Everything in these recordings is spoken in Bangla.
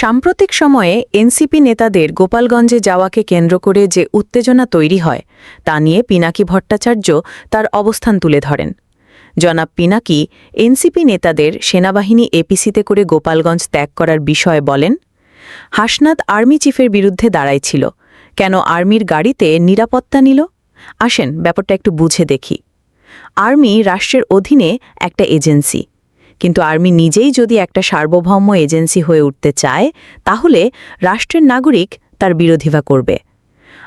সাম্প্রতিক সময়ে এনসিপি নেতাদের গোপালগঞ্জে যাওয়াকে কেন্দ্র করে যে উত্তেজনা তৈরি হয়, তা নিয়ে পিনাকি ভট্টাচার্য তার অবস্থান তুলে ধরেন। জনাব পিনাকি, এনসিপি নেতাদের সেনাবাহিনী এপিসিতে করে গোপালগঞ্জ ত্যাগ করার বিষয়ে বলেন, হাসনাত আর্মি চিফের বিরুদ্ধে দাঁড়াইছিল কেন আর্মির গাড়িতে নিরাপত্তা নিল? আসেন ব্যাপারটা একটু বুঝে দেখি। আর্মি রাষ্ট্রের অধীনে একটা এজেন্সি। কিন্তু আর্মি নিজেই যদি একটা সার্বভৌম এজেন্সি হয়ে উঠতে চায়, তাহলে রাষ্ট্রের নাগরিক তার বিরোধিতা করবে।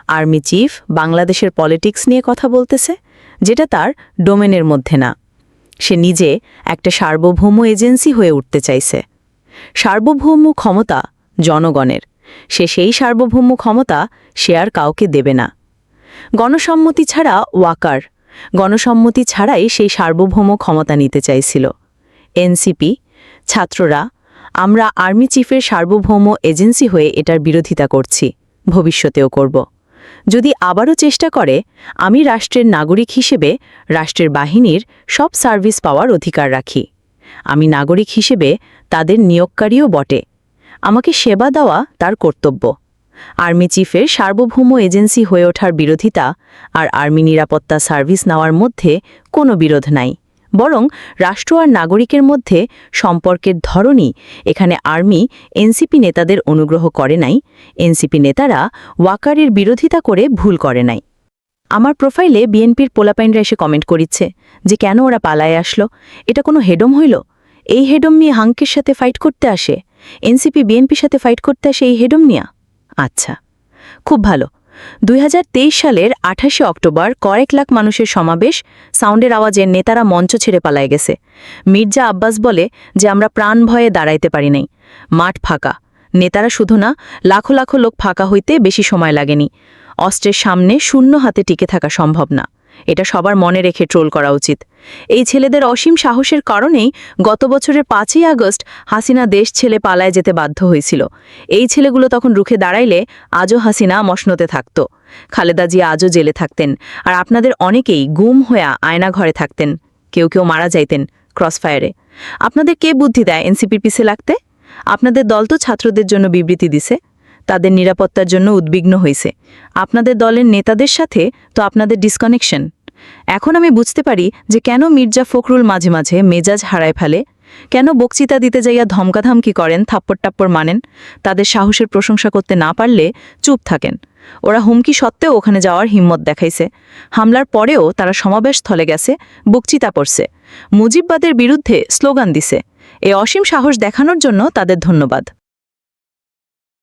আর্মি চিফ বাংলাদেশের পলিটিক্স নিয়ে কথা বলতেছে, যেটা তার ডোমেনের মধ্যে না। সে নিজে একটা সার্বভৌম এজেন্সি হয়ে উঠতে চাইছে। সার্বভৌম ক্ষমতা জনগণের। সে সেই সার্বভৌম ক্ষমতা সে আর কাউকে দেবে না। গণসম্মতি ছাড়া ওয়াকার। গণসম্মতি ছাড়াই সেই সার্বভৌম ক্ষমতা নিতে চাইছিল। এনসিপি, ছাত্ররা, আমরা আর্মি চিফের সার্বভৌম এজেন্সি হয়ে এটার বিরোধিতা করছি, ভবিষ্যতেও করব। যদি আবারও চেষ্টা করে, আমি রাষ্ট্রের নাগরিক হিসেবে রাষ্ট্রের বাহিনীর সব সার্ভিস পাওয়ার অধিকার রাখি। আমি নাগরিক হিসেবে তাদের নিয়োগকারীও বটে। আমাকে সেবা দেওয়া তার কর্তব্য। আর্মি চিফের সার্বভৌম এজেন্সি হয়ে ওঠার বিরোধিতা আর আর্মি নিরাপত্তা সার্ভিস নেওয়ার মধ্যে কোনো বিরোধ নাই। বরং রাষ্ট্র আর নাগরিকের মধ্যে সম্পর্কের ধরনই এখানে আর্মি, এনসিপি নেতাদের অনুগ্রহ করে নাই। এনসিপি নেতারা ওয়াকারের বিরোধিতা করে ভুল করে নাই। আমার প্রোফাইলে বিএনপির পোলাপাইনরা এসে কমেন্ট করিচ্ছে যে কেন ওরা পালায় আসলো? এটা কোনো হেডম হইল? এই হেডম নিয়ে হাঙ্কের সাথে ফাইট করতে আসে? এনসিপি, বিএনপির সাথে ফাইট করতে আসে এই হেডম নিয়া? আচ্ছা খুব ভালো। দুই হাজার তেইশ সালের আঠাশে অক্টোবর কয়েক লাখ মানুষের সমাবেশ সাউন্ডের আওয়াজে নেতারা মঞ্চ ছেড়ে পালায় গেছে। মির্জা আব্বাস বলে যে, আমরা প্রাণ ভয়ে দাঁড়াইতে পারি নাই। মাঠ ফাঁকা। নেতারা শুধু না, লাখো লাখো লোক ফাঁকা হইতে বেশি সময় লাগেনি। অস্ত্রের সামনে শূন্য হাতে টিকে থাকা সম্ভব না। এটা সবার মনে রেখে ট্রোল করা উচিত। এই ছেলেদের অসীম সাহসের কারণেই গত বছরের পাঁচই আগস্ট হাসিনা দেশ ছেলে পালায় যেতে বাধ্য হয়েছিল। এই ছেলেগুলো তখন রুখে দাঁড়াইলে আজও হাসিনা মশনতে থাকত। খালেদা জিয়া আজও জেলে থাকতেন আর আপনাদের অনেকেই গুম হয়ে আয়না ঘরে থাকতেন। কেউ কেউ মারা যাইতেন ক্রসফায়ারে। আপনাদের কে বুদ্ধি দেয় এনসিপির পিছে লাগতে? আপনাদের দল তো ছাত্রদের জন্য বিবৃতি দিছে। তাদের নিরাপত্তার জন্য উদ্বিগ্ন হয়েছে। আপনাদের দলের নেতাদের সাথে তো আপনাদের ডিসকানেকশন এখন আমি বুঝতে পারি যে কেন মির্জা ফখরুল মাঝে মাঝে মেজাজ হারায় ফেলে। কেন বক্তৃতা দিতে যাইয়া ধমকাধমকি করেন, থাপ্পড় টাপ্পড় মানেন, তাদের সাহসের প্রশংসা করতে না পারলে চুপ থাকেন। ওরা হুমকি সত্ত্বেও ওখানে যাওয়ার হিম্মত দেখাইছে। হামলার পরেও তারা সমাবেশ স্থলে গেছে, বক্তৃতা পড়ছে। মুজিববাদের বিরুদ্ধে স্লোগান দিছে। এ অসীম সাহস দেখানোর জন্য তাদের ধন্যবাদ।